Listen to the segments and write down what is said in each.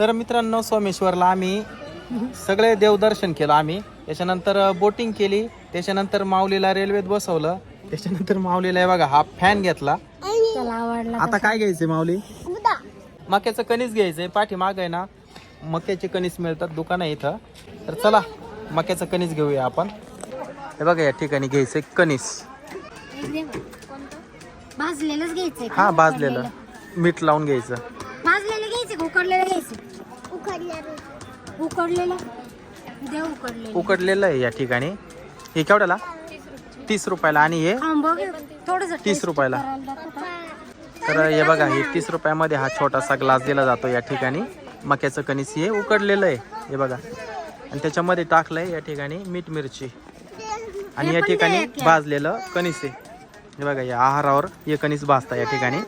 तर मित्रांनो सोमेश्वरला आम्ही सगळे देवदर्शन केलं आम्ही. त्याच्यानंतर बोटिंग केली. त्याच्यानंतर माऊलीला रेल्वेत बसवलं. त्याच्यानंतर माऊलीला बघा हा फॅन घेतला. आता काय घ्यायचंय माऊली? मक्याचं कणीस घ्यायचंय. पाठीमाग आहे ना मक्याचे कणीस मिळतात दुकान आहे इथं. तर चला मक्याचं कणीस घेऊया आपण. हे बघा या ठिकाणी घ्यायचंय कणीस. भाजलेलंच घ्यायचंय? हा भाजलेलं. मीठ लावून घ्यायचं भाजलेलं घ्यायचं का उकडलेलं घ्यायचं उकडलेलं. उकडलेलं द्या उकडलेलं. उकडलेलं आहे या ठिकाणी. हे केवढ्याला? तीस रुपयाला. आणि हे? आंबा थोडस तीस रुपयाला. तर हे बघा हे तीस रुपयामध्ये हा छोटासा ग्लास दिला जातो या ठिकाणी. मक्याचं कणीस हे उकडलेलं आहे. हे बघा. आणि त्याच्यामध्ये टाकलंय या ठिकाणी मीठ मिरची. आणि या ठिकाणी भाजलेलं कणीस आहे. हे बघा या आहारावर हे कणीस भाजता या ठिकाणी.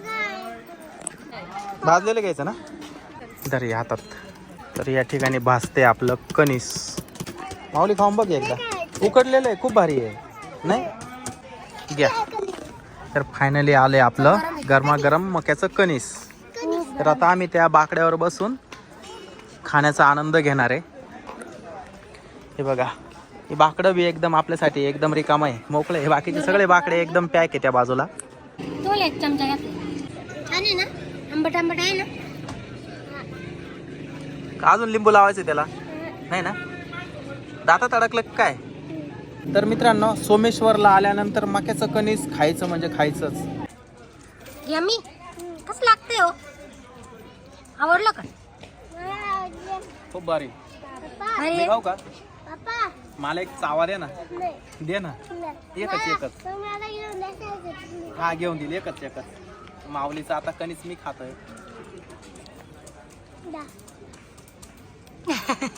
भाजलेलं घ्यायचं ना? धर या हातात. तर या ठिकाणी भासते आपलं कणीस. माऊली खाऊन बघ एकदा. उकडलेलं आहे खूप भारी आहे. नाही? घ्या. तर फायनली आले आपलं गरमागरम मक्याचं कणीस. तर आता आम्ही त्या बाकड्यावर बसून खाण्याचा आनंद घेणार आहे. हे बघा हे बाकडं बी एकदम आपल्यासाठी एकदम रिकाम आहे. मोकळे हे बाकीचे सगळे बाकडे एकदम पॅक आहे त्या बाजूला. आंबट आंबट आहे ना? अजून लिंबू लावायचं त्याला? नाही ना? दातात अडकलं काय? तर मित्रांनो सोमेश्वरला आल्यानंतर मक्याचं कणीस खायचं म्हणजे खायचंच. यमी कसं लागते हो? आवडलं का? खूप भारी. खाऊ का? मला एक चावा दे ना. दे ना. एकच एकच. हा घेऊन दिली एकच एकच. माऊलीचा आता कणीस मी खातोय.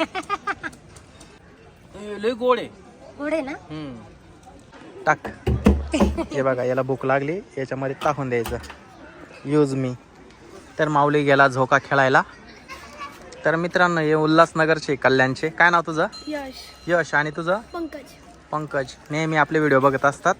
लय गोड आहे. गोड आहे ना? हम्म. टाक. हे बघा याला भूक लागली. याच्यामध्ये टाकून द्यायचं. यूज मी तर माऊली गेला झोका खेळायला. तर मित्रांनो हे उल्हासनगरचे कल्याणचे. काय नाव तुझं? यश. यश. आणि तुझं? पंकज. पंकज. नेहमी आपले व्हिडिओ बघत असतात.